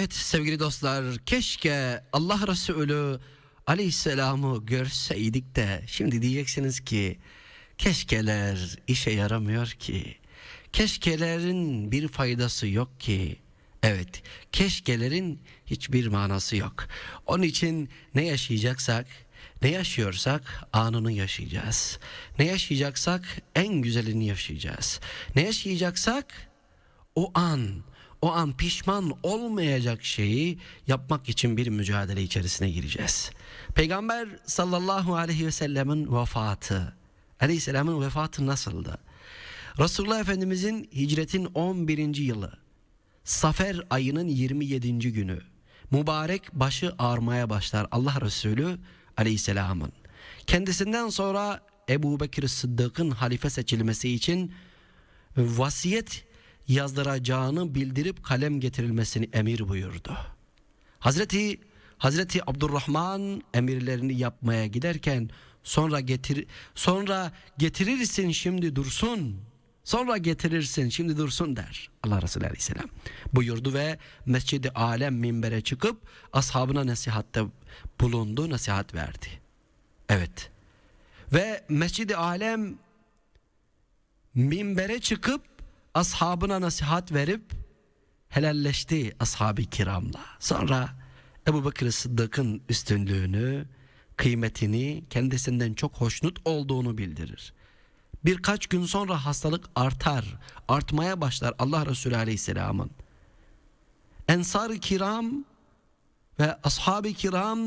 Evet sevgili dostlar keşke Allah Resulü aleyhisselamı görseydik de şimdi diyeceksiniz ki keşkeler işe yaramıyor ki. Keşkelerin bir faydası yok ki. Evet keşkelerin hiçbir manası yok. Onun için ne yaşayacaksak ne yaşıyorsak anını yaşayacağız. Ne yaşayacaksak en güzelini yaşayacağız. Ne yaşayacaksak o an, o an pişman olmayacak şeyi yapmak için bir mücadele içerisine gireceğiz. Peygamber sallallahu aleyhi ve sellemin vefatı, aleyhisselamın vefatı nasıldı? Resulullah Efendimizin hicretin 11. yılı, Safer ayının 27. günü, mübarek başı ağrımaya başlar Allah Resulü aleyhisselamın. Kendisinden sonra Ebu Bekir Sıddık'ın halife seçilmesi için vasiyet yazdıracağını bildirip kalem getirilmesini emir buyurdu. Hazreti Hazreti Abdurrahman emirlerini yapmaya giderken sonra getir sonra getirirsin şimdi dursun. Sonra getirirsin şimdi dursun der Allah Resulü Aleyhisselam buyurdu ve Mescid-i Alem minbere çıkıp ashabına nasihatte bulundu, nasihat verdi. Evet. Ve Mescid-i Alem minbere çıkıp ashabına nasihat verip helalleşti ashab-ı kiramla. Sonra Ebu Bekir Sıddık'ın üstünlüğünü, kıymetini, kendisinden çok hoşnut olduğunu bildirir. Birkaç gün sonra hastalık artar, artmaya başlar Allah Resulü Aleyhisselam'ın. Ensar-ı kiram ve ashab-ı kiram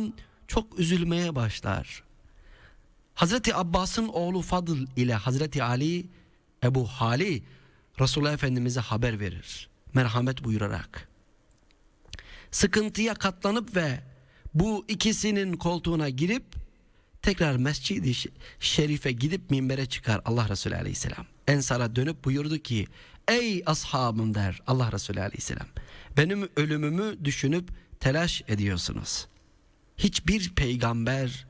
çok üzülmeye başlar. Hazreti Abbas'ın oğlu Fadıl ile Hazreti Ali Ebu Hali Resulullah Efendimiz'e haber verir. Merhamet buyurarak. Sıkıntıya katlanıp ve bu ikisinin koltuğuna girip tekrar Mescid-i Şerif'e gidip minbere çıkar Allah Resulü Aleyhisselam. Ensar'a dönüp buyurdu ki ey ashabım der Allah Resulü Aleyhisselam. Benim ölümümü düşünüp telaş ediyorsunuz. Hiçbir peygamber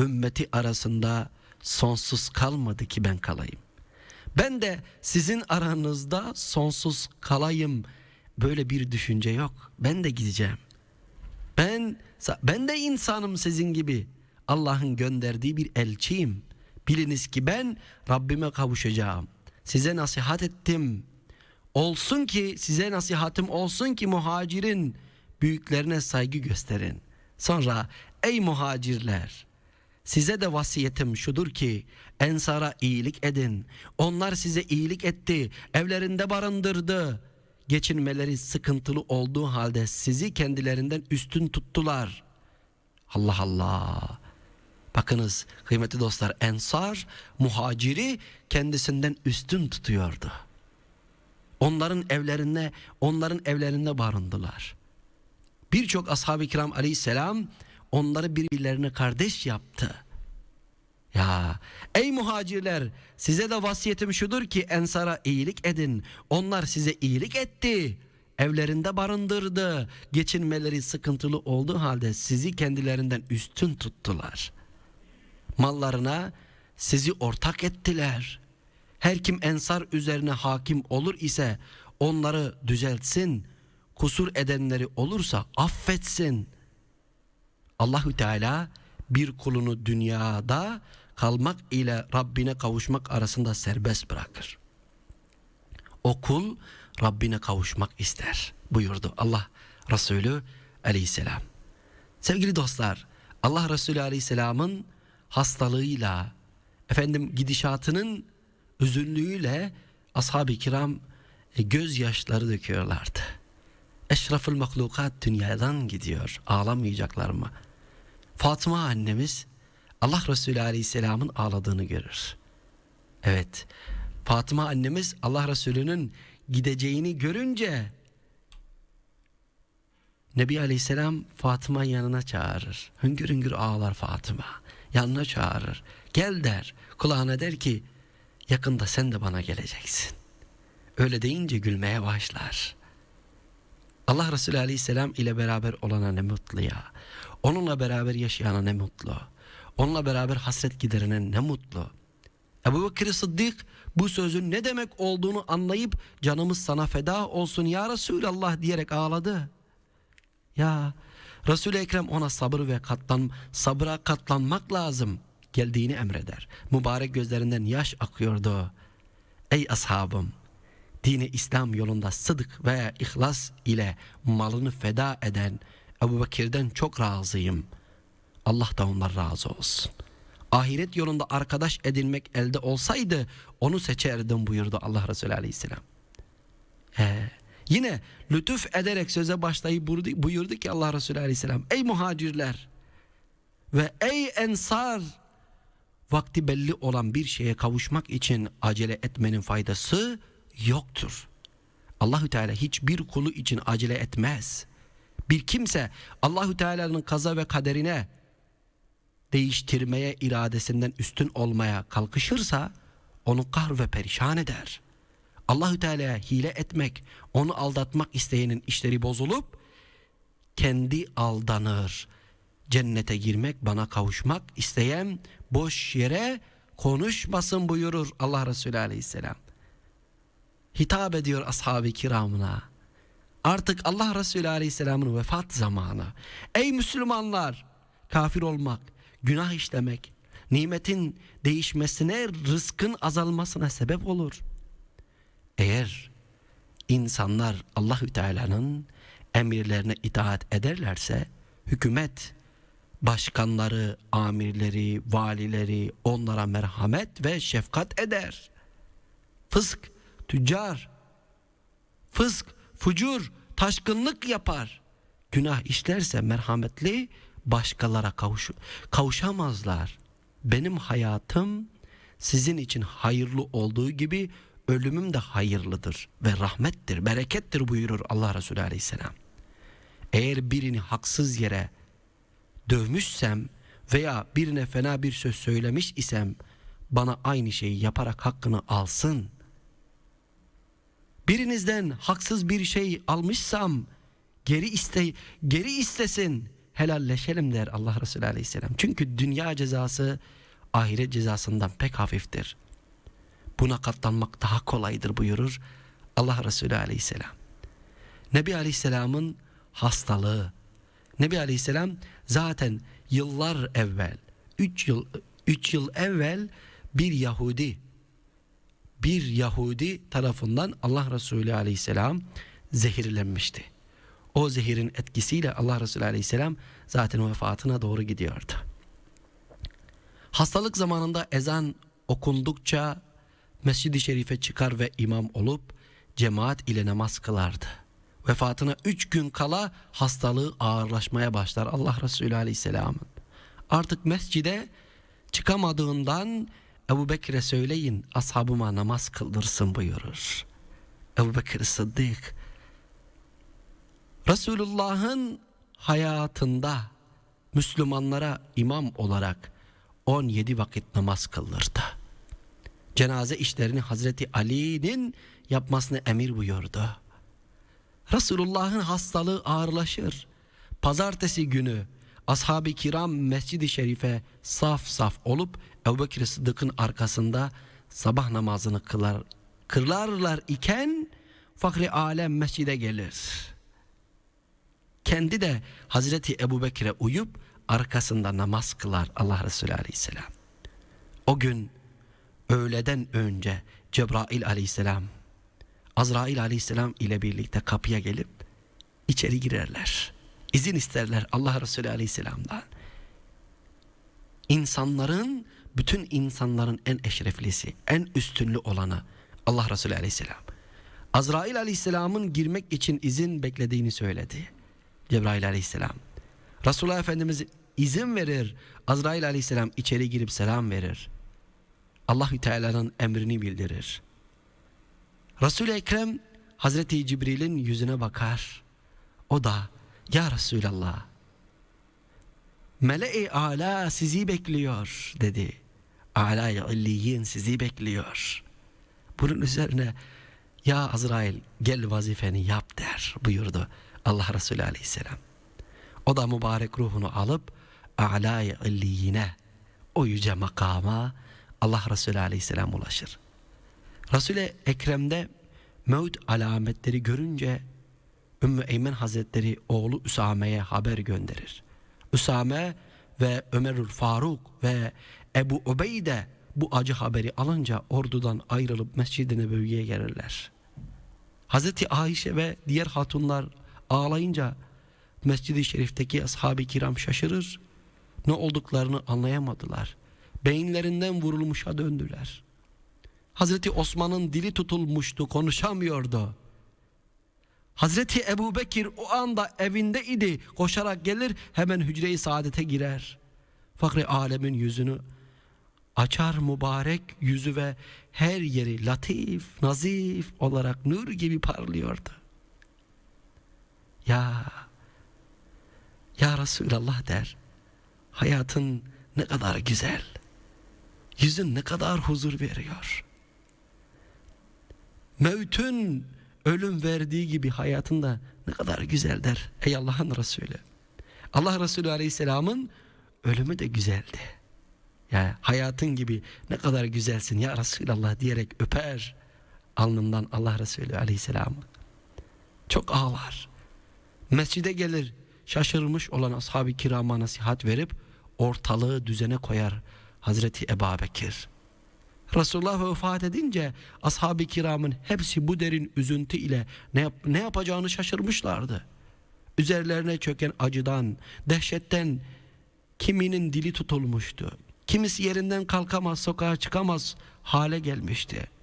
ümmeti arasında sonsuz kalmadı ki ben kalayım. Ben de sizin aranızda sonsuz kalayım. Böyle bir düşünce yok. Ben de gideceğim. Ben ben de insanım sizin gibi. Allah'ın gönderdiği bir elçiyim. Biliniz ki ben Rabbime kavuşacağım. Size nasihat ettim. Olsun ki size nasihatim olsun ki muhacirin büyüklerine saygı gösterin. Sonra ey muhacirler Size de vasiyetim şudur ki ensara iyilik edin. Onlar size iyilik etti, evlerinde barındırdı. Geçinmeleri sıkıntılı olduğu halde sizi kendilerinden üstün tuttular. Allah Allah. Bakınız kıymetli dostlar ensar muhaciri kendisinden üstün tutuyordu. Onların evlerine, onların evlerinde barındılar. Birçok ashab-ı kiram aleyhisselam onları birbirlerine kardeş yaptı. Ya ey muhacirler size de vasiyetim şudur ki ensara iyilik edin. Onlar size iyilik etti. Evlerinde barındırdı. Geçinmeleri sıkıntılı olduğu halde sizi kendilerinden üstün tuttular. Mallarına sizi ortak ettiler. Her kim ensar üzerine hakim olur ise onları düzeltsin. Kusur edenleri olursa affetsin.'' Allahü Teala bir kulunu dünyada kalmak ile Rabbine kavuşmak arasında serbest bırakır. O kul Rabbine kavuşmak ister buyurdu Allah Resulü aleyhisselam. Sevgili dostlar Allah Resulü aleyhisselamın hastalığıyla efendim gidişatının üzünlüğüyle ashab-ı kiram e, gözyaşları döküyorlardı. Eşrafıl mahlukat dünyadan gidiyor ağlamayacaklar mı? Fatıma annemiz Allah Resulü Aleyhisselam'ın ağladığını görür. Evet Fatıma annemiz Allah Resulü'nün gideceğini görünce Nebi Aleyhisselam Fatıma yanına çağırır. Hüngür hüngür ağlar Fatıma. Yanına çağırır. Gel der. Kulağına der ki yakında sen de bana geleceksin. Öyle deyince gülmeye başlar. Allah Resulü Aleyhisselam ile beraber olana ne mutlu ya. Onunla beraber yaşayana ne mutlu. Onunla beraber hasret giderine ne mutlu. Ebu Bekir Sıddık bu sözün ne demek olduğunu anlayıp canımız sana feda olsun ya Resulallah diyerek ağladı. Ya Resul-i Ekrem ona sabır ve katlan sabıra katlanmak lazım geldiğini emreder. Mübarek gözlerinden yaş akıyordu. Ey ashabım dini İslam yolunda sıdık ve ihlas ile malını feda eden Ebu Bekir'den çok razıyım. Allah da ondan razı olsun. Ahiret yolunda arkadaş edinmek elde olsaydı onu seçerdim buyurdu Allah Resulü Aleyhisselam. He. Yine lütuf ederek söze başlayıp buyurdu ki Allah Resulü Aleyhisselam ey muhacirler ve ey ensar vakti belli olan bir şeye kavuşmak için acele etmenin faydası yoktur. Allahü Teala hiçbir kulu için acele etmez. Bir kimse Allahü Teala'nın kaza ve kaderine değiştirmeye iradesinden üstün olmaya kalkışırsa onu kar ve perişan eder. Allahü Teala'ya hile etmek, onu aldatmak isteyenin işleri bozulup kendi aldanır. Cennete girmek, bana kavuşmak isteyen boş yere konuşmasın buyurur Allah Resulü Aleyhisselam. Hitap ediyor ashab-ı kiramına. Artık Allah Resulü Aleyhisselam'ın vefat zamanı. Ey Müslümanlar! Kafir olmak, günah işlemek, nimetin değişmesine, rızkın azalmasına sebep olur. Eğer insanlar Allahü Teala'nın emirlerine itaat ederlerse hükümet başkanları, amirleri, valileri onlara merhamet ve şefkat eder. Fısk, tüccar, fısk, fucur, taşkınlık yapar. Günah işlerse merhametli başkalara kavuş kavuşamazlar. Benim hayatım sizin için hayırlı olduğu gibi ölümüm de hayırlıdır ve rahmettir, berekettir buyurur Allah Resulü Aleyhisselam. Eğer birini haksız yere dövmüşsem veya birine fena bir söz söylemiş isem bana aynı şeyi yaparak hakkını alsın. Birinizden haksız bir şey almışsam geri iste geri istesin. Helalleşelim der Allah Resulü Aleyhisselam. Çünkü dünya cezası ahiret cezasından pek hafiftir. Buna katlanmak daha kolaydır buyurur Allah Resulü Aleyhisselam. Nebi Aleyhisselam'ın hastalığı. Nebi Aleyhisselam zaten yıllar evvel, 3 yıl 3 yıl evvel bir Yahudi bir Yahudi tarafından Allah Resulü Aleyhisselam zehirlenmişti. O zehirin etkisiyle Allah Resulü Aleyhisselam zaten vefatına doğru gidiyordu. Hastalık zamanında ezan okundukça Mescid-i Şerif'e çıkar ve imam olup cemaat ile namaz kılardı. Vefatına üç gün kala hastalığı ağırlaşmaya başlar Allah Resulü Aleyhisselam'ın. Artık mescide çıkamadığından Ebu Bekir'e söyleyin ashabıma namaz kıldırsın buyurur. Ebu Bekir Sıddık Resulullah'ın hayatında Müslümanlara imam olarak 17 vakit namaz kıldırdı. Cenaze işlerini Hazreti Ali'nin yapmasını emir buyurdu. Resulullah'ın hastalığı ağırlaşır. Pazartesi günü ashab-ı kiram mescidi şerife saf saf olup Ebu Bekir Sıddık'ın arkasında sabah namazını kılar, kırlarlar iken Fakri Alem mescide gelir. Kendi de Hazreti Ebu Bekir'e uyup arkasında namaz kılar Allah Resulü Aleyhisselam. O gün öğleden önce Cebrail Aleyhisselam Azrail Aleyhisselam ile birlikte kapıya gelip içeri girerler. İzin isterler Allah Resulü Aleyhisselam'dan. İnsanların, bütün insanların en eşreflisi, en üstünlü olanı Allah Resulü Aleyhisselam. Azrail Aleyhisselam'ın girmek için izin beklediğini söyledi. Cebrail Aleyhisselam. Resulullah Efendimiz izin verir. Azrail Aleyhisselam içeri girip selam verir. Allahü Teala'nın emrini bildirir. Resul-i Ekrem Hazreti Cibril'in yüzüne bakar. O da ya Resulallah Mele-i Ala sizi bekliyor dedi. Ala-i İlliyin sizi bekliyor. Bunun üzerine ya Azrail gel vazifeni yap der buyurdu Allah Resulü Aleyhisselam. O da mübarek ruhunu alıp Ala-i İlliyine o yüce makama Allah Resulü Aleyhisselam ulaşır. Resul-i Ekrem'de mevt alametleri görünce Ümmü Eymen Hazretleri oğlu Üsame'ye haber gönderir. Üsame ve Ömerül Faruk ve Ebu Ubeyde bu acı haberi alınca ordudan ayrılıp Mescid-i Nebevi'ye gelirler. Hazreti Ayşe ve diğer hatunlar ağlayınca Mescid-i Şerif'teki ashab-ı kiram şaşırır. Ne olduklarını anlayamadılar. Beyinlerinden vurulmuşa döndüler. Hazreti Osman'ın dili tutulmuştu, konuşamıyordu. Hazreti Ebu Bekir o anda evinde idi. Koşarak gelir hemen hücre-i saadete girer. Fakri alemin yüzünü açar mübarek yüzü ve her yeri latif, nazif olarak nur gibi parlıyordu. Ya Ya Resulallah der. Hayatın ne kadar güzel. Yüzün ne kadar huzur veriyor. Mevtün ölüm verdiği gibi hayatında ne kadar güzel der. Ey Allah'ın Resulü. Allah Resulü Aleyhisselam'ın ölümü de güzeldi. Ya hayatın gibi ne kadar güzelsin ya Resulallah diyerek öper alnından Allah Resulü Aleyhisselam'ı. Çok ağlar. Mescide gelir şaşırmış olan ashab-ı kirama nasihat verip ortalığı düzene koyar Hazreti Ebu Bekir. Resulullah vefat edince ashab-ı kiramın hepsi bu derin üzüntü ile ne, yap, ne yapacağını şaşırmışlardı. Üzerlerine çöken acıdan, dehşetten kiminin dili tutulmuştu. Kimisi yerinden kalkamaz, sokağa çıkamaz hale gelmişti.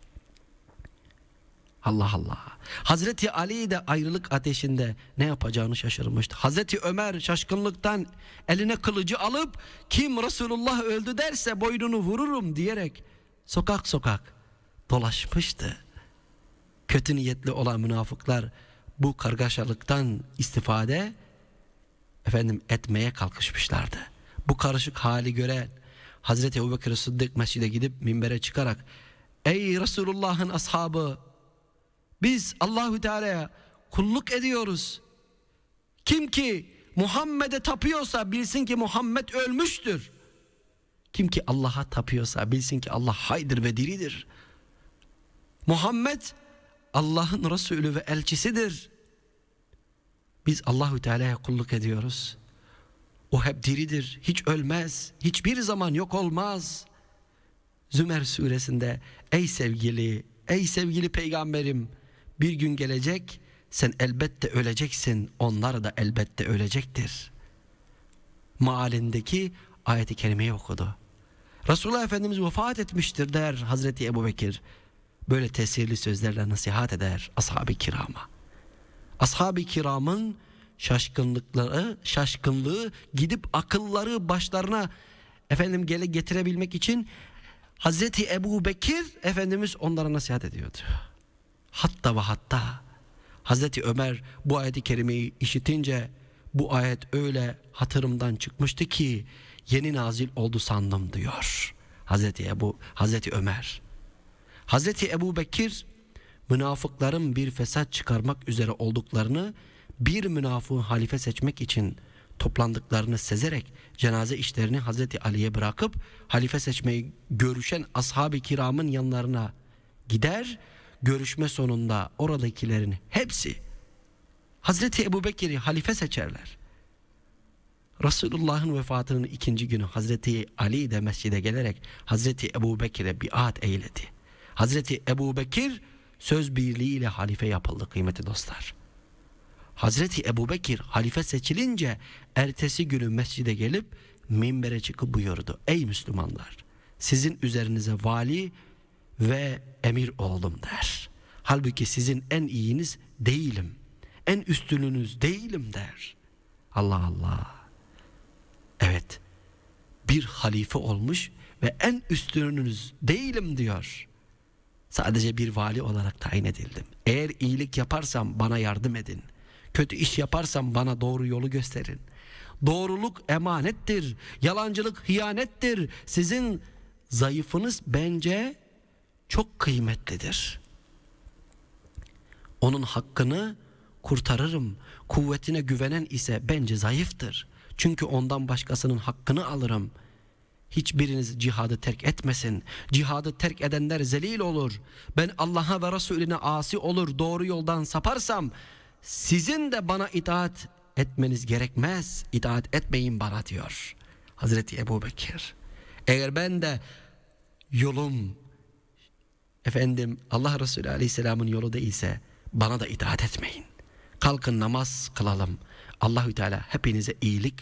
Allah Allah. Hazreti Ali de ayrılık ateşinde ne yapacağını şaşırmıştı. Hazreti Ömer şaşkınlıktan eline kılıcı alıp kim Resulullah öldü derse boynunu vururum diyerek sokak sokak dolaşmıştı. Kötü niyetli olan münafıklar bu kargaşalıktan istifade efendim etmeye kalkışmışlardı. Bu karışık hali gören Hazreti Ebubekir Sıddık mescide gidip minbere çıkarak Ey Resulullah'ın ashabı biz Allahü Teala'ya kulluk ediyoruz. Kim ki Muhammed'e tapıyorsa bilsin ki Muhammed ölmüştür. Kim ki Allah'a tapıyorsa bilsin ki Allah haydır ve diridir. Muhammed Allah'ın Resulü ve elçisidir. Biz Allahü Teala'ya kulluk ediyoruz. O hep diridir, hiç ölmez, hiçbir zaman yok olmaz. Zümer suresinde ey sevgili, ey sevgili peygamberim bir gün gelecek sen elbette öleceksin, onlar da elbette ölecektir. Mealindeki ayeti kerimeyi okudu. Resulullah Efendimiz vefat etmiştir der Hazreti Ebu Bekir. Böyle tesirli sözlerle nasihat eder ashab-ı kirama. Ashab-ı kiramın şaşkınlıkları, şaşkınlığı gidip akılları başlarına efendim gele getirebilmek için Hazreti Ebu Bekir Efendimiz onlara nasihat ediyordu. Hatta ve hatta Hazreti Ömer bu ayeti kerimeyi işitince bu ayet öyle hatırımdan çıkmıştı ki yeni nazil oldu sandım diyor. Hazreti Ebu Hazreti Ömer. Hazreti Ebu Bekir münafıkların bir fesat çıkarmak üzere olduklarını bir münafığı halife seçmek için toplandıklarını sezerek cenaze işlerini Hazreti Ali'ye bırakıp halife seçmeyi görüşen ashab-ı kiramın yanlarına gider. Görüşme sonunda oradakilerin hepsi Hazreti Ebu Bekir'i halife seçerler. Resulullah'ın vefatının ikinci günü Hazreti Ali de mescide gelerek Hazreti Ebu Bekir'e biat eyledi. Hazreti Ebu Bekir söz birliğiyle halife yapıldı kıymetli dostlar. Hazreti Ebu Bekir halife seçilince ertesi günü mescide gelip minbere çıkıp buyurdu. Ey Müslümanlar sizin üzerinize vali ve emir oldum der. Halbuki sizin en iyiniz değilim. En üstününüz değilim der. Allah Allah. Evet. Bir halife olmuş ve en üstününüz değilim diyor. Sadece bir vali olarak tayin edildim. Eğer iyilik yaparsam bana yardım edin. Kötü iş yaparsam bana doğru yolu gösterin. Doğruluk emanettir. Yalancılık hiyanettir. Sizin zayıfınız bence çok kıymetlidir. Onun hakkını kurtarırım. Kuvvetine güvenen ise bence zayıftır. Çünkü ondan başkasının hakkını alırım. Hiçbiriniz cihadı terk etmesin. Cihadı terk edenler zelil olur. Ben Allah'a ve Resulüne asi olur, doğru yoldan saparsam sizin de bana itaat etmeniz gerekmez. İtaat etmeyin bana diyor. Hazreti Ebu Bekir. Eğer ben de yolum efendim Allah Resulü Aleyhisselam'ın yolu değilse bana da itaat etmeyin. Kalkın namaz kılalım. Allahü Teala hepinize iyilik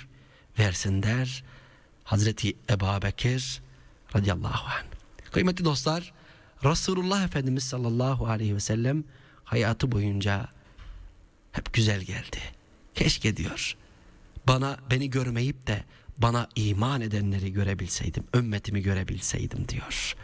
versin der. Hazreti Ebu Bekir radıyallahu anh. Kıymetli dostlar, Resulullah Efendimiz sallallahu aleyhi ve sellem hayatı boyunca hep güzel geldi. Keşke diyor. Bana beni görmeyip de bana iman edenleri görebilseydim, ümmetimi görebilseydim diyor.